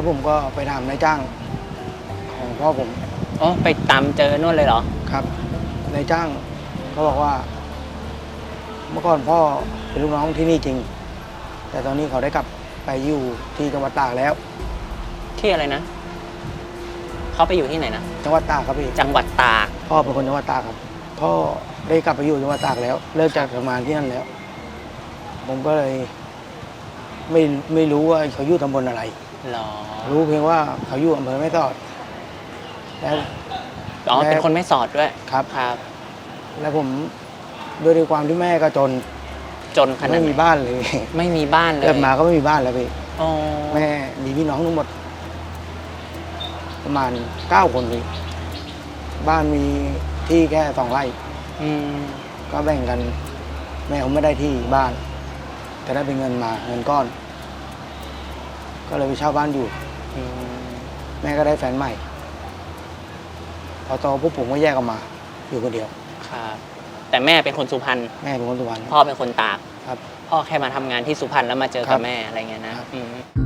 แล้วผมก็ไปถามนายจ้างของพ่อผมอ๋อไปตามเจอนู่นเลยเหรอ ครับนายจ้างเขาบอกว่า เมื่อก่อนพ่อเป็นลูกน้องที่นี่จริง แต่ตอนนี้เขาได้กลับไปอยู่ที่จังหวัดตากแล้ว ที่อะไรนะ เขาไปอยู่ที่ไหนนะ จังหวัดตากครับพี่จังหวัดตาก พ่อเป็นคนจังหวัดตากครับ พ่อได้กลับไปอยู่จังหวัดตากแล้ว เลิกจากทำงานที่นั่นแล้ว ผมก็เลย ไม่ไม่รู้ว่าเขาอยู่ตำบลอะไร หรอรู้เพียงว่าเขาอยู่อำเภอแม่สอดแล้ว อ๋อแม่ เป็นคนไม่สอดด้วยครับ ครับ แล้วผมด้วยด้วยความที่แม่ก็จนจนขนาดไม่ไหนมีบ้านเลย ไม่มีบ้านเลยเกิดมาก็ไม่มีบ้านแล้วพี่อ๋อแม่มีพี่น้องทั้งหมด ประมาณเก้าคนพี่บ้านมีที่แค่สองไร่ อืมก็แบ่งกัน แม่ผมไม่ได้ที่บ้าน แต่ได้เป็นเงินมาเงินก้อน ก็เลยไปเช่าบ้านอยู่อืมแม่ก็ได้แฟนใหม่ พอโตปุ๊บผมก็แยกออกมา อยู่คนเดียว ครับแต่แม่เป็นคนสุพรรณแม่เป็นคนสุพรรณพ่อเป็นคนตาก ครับ พ่อแค่มาทำงานที่สุพรรณแล้วมาเจอครักับบแม่อะไรเงี้ยนะครับ อืม